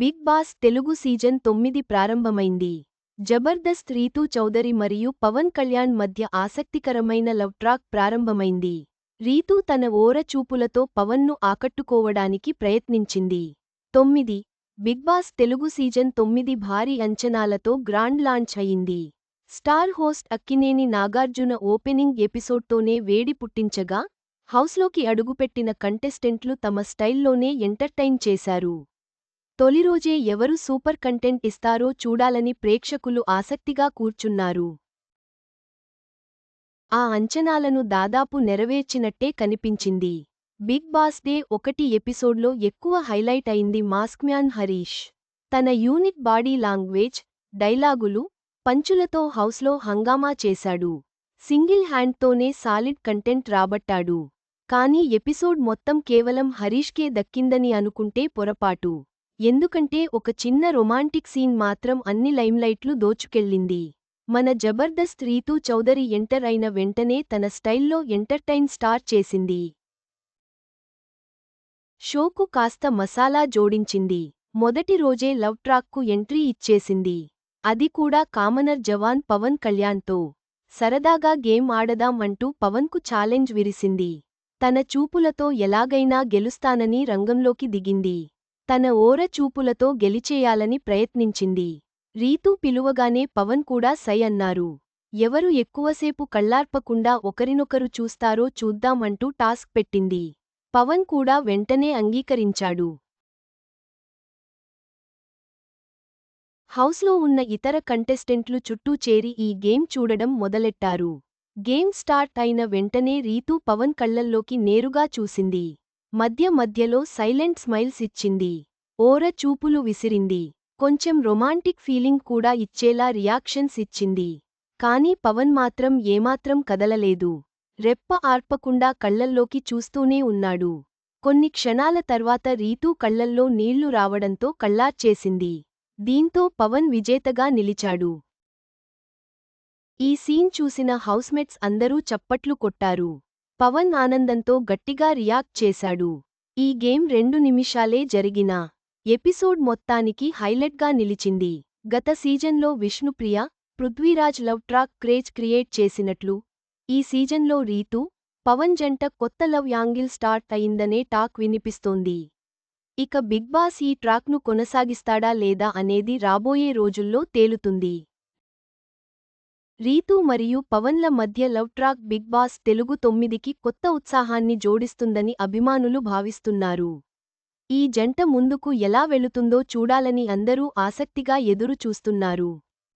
Big boss Telugu season తొమ్మిది ప్రారంభమైంది. జబర్దస్త్ రీతూ చౌదరి మరియు పవన్ కళ్యాణ్ మధ్య ఆసక్తికరమైన లవ్ ట్రాక్ ప్రారంభమైంది. రీతూ తన ఓర చూపులతో పవన్ను ఆకట్టుకోవడానికి ప్రయత్నించింది. తొమ్మిది. బిగ్ బాస్ తెలుగు సీజన్ తొమ్మిది భారీ అంచనాలతో గ్రాండ్ లాంచ్ అయింది. Star host Akkineni Nagarjuna opening ఎపిసోడ్తోనే వేడి పుట్టించగా హౌస్లోకి అడుగుపెట్టిన కంటెస్టెంట్లు తమ స్టైల్లోనే ఎంటర్టైన్ చేశారు. తొలిరోజే ఎవరు సూపర్ కంటెంట్ ఇస్తారో చూడాలని ప్రేక్షకులు ఆసక్తిగా కూర్చున్నారు. ఆ అంచనాలను దాదాపు నెరవేర్చినట్టే కనిపించింది. బిగ్ బాస్ డే ఒకటి ఎపిసోడ్లో ఎక్కువ హైలైట్ అయింది మాస్క్మ్యాన్ హరీష్. తన యూనిట్ బాడీ లాంగ్వేజ్ డైలాగులు పంచులతో హౌస్లో హంగామా చేశాడు. సింగిల్ హ్యాండ్తోనే సాలిడ్ కంటెంట్ రాబట్టాడు. కానీ ఎపిసోడ్ మొత్తం కేవలం హరీష్కే దక్కిందని అనుకుంటే పొరపాటు. ఎందుకంటే ఒక చిన్న రొమాంటిక్ సీన్ మాత్రం అన్ని లైమ్లైట్లు దోచుకెళ్ళింది. మన జబర్దస్త్ రీతూ చౌదరి ఎంటర్ అయిన వెంటనే తన స్టైల్లో ఎంటర్టైన్ స్టార్ చేసింది. షోకు కాస్త మసాలా జోడించింది. మొదటి రోజే లవ్ ట్రాక్కు ఎంట్రీ ఇచ్చేసింది. అది కూడా కామనర్ జవాన్ పవన్ కళ్యాణ్తో. సరదాగా గేమ్ ఆడదాం అంటూ పవన్కు ఛాలెంజ్ విరిసింది. తన చూపులతో ఎలాగైనా గెలుస్తానని రంగంలోకి దిగింది. తన ఓర చూపులతో గెలిచేయాలని ప్రయత్నించింది. రీతూ పిలువగానే పవన్ కూడా సై అన్నారు. ఎవరు ఎక్కువసేపు కళ్ళార్పకుండా ఒకరినొకరు చూస్తారో చూద్దామంటూ టాస్క్ పెట్టింది. పవన్ కూడా వెంటనే అంగీకరించాడు. హౌస్లో ఉన్న ఇతర కంటెస్టెంట్లు చుట్టూ చేరి ఈ గేమ్ చూడడం మొదలెట్టారు. గేమ్ స్టార్ట్ అయిన వెంటనే రీతూ పవన్ కళ్ళల్లోకి నేరుగా చూసింది. మధ్య మధ్యలో సైలెంట్ స్మైల్స్ ఇచ్చింది. ఓర చూపులు విసిరింది. కొంచెం రొమాంటిక్ ఫీలింగ్ కూడా ఇచ్చేలా రియాక్షన్స్ ఇచ్చింది. కానీ పవన్ మాత్రం ఏమాత్రం కదలలేదు. రెప్ప ఆర్పకుండా కళ్ళల్లోకి చూస్తూనే ఉన్నాడు. కొన్ని క్షణాల తర్వాత రీతూ కళ్ళల్లో నీళ్ళు రావడంతో కళ్ళార్చేసింది దీంతో పవన్ విజేతగా నిలిచాడు. ఈ సీన్ చూసిన హౌస్మేట్స్ అందరూ చప్పట్లు కొట్టారు. పవన్ ఆనందంతో గట్టిగా రియాక్ట్ చేశాడు. ఈ గేమ్ రెండు నిమిషాలే జరిగినా ఎపిసోడ్ మొత్తానికి హైలైట్గా నిలిచింది. గత సీజన్లో Vishnupriya Prithviraj love track craze create చేసినట్లు ఈ సీజన్లో రీతు పవన్ జంట కొత్త లవ్ యాంగిల్ స్టార్ట్ అయిందనే టాక్ వినిపిస్తోంది. ఇక బిగ్ బాస్ ఈ ట్రాక్ను కొనసాగిస్తాడా లేదా అనేది రాబోయే రోజుల్లో తేలుతుంది. రీతూ మరియు పవన్ల మధ్య love track big boss Telugu తొమ్మిదికి కొత్త ఉత్సాహాన్ని జోడిస్తుందని అభిమానులు భావిస్తున్నారు. ఈ జంట ముందుకు ఎలా వెళుతుందో చూడాలని అందరూ ఆసక్తిగా ఎదురు చూస్తున్నారు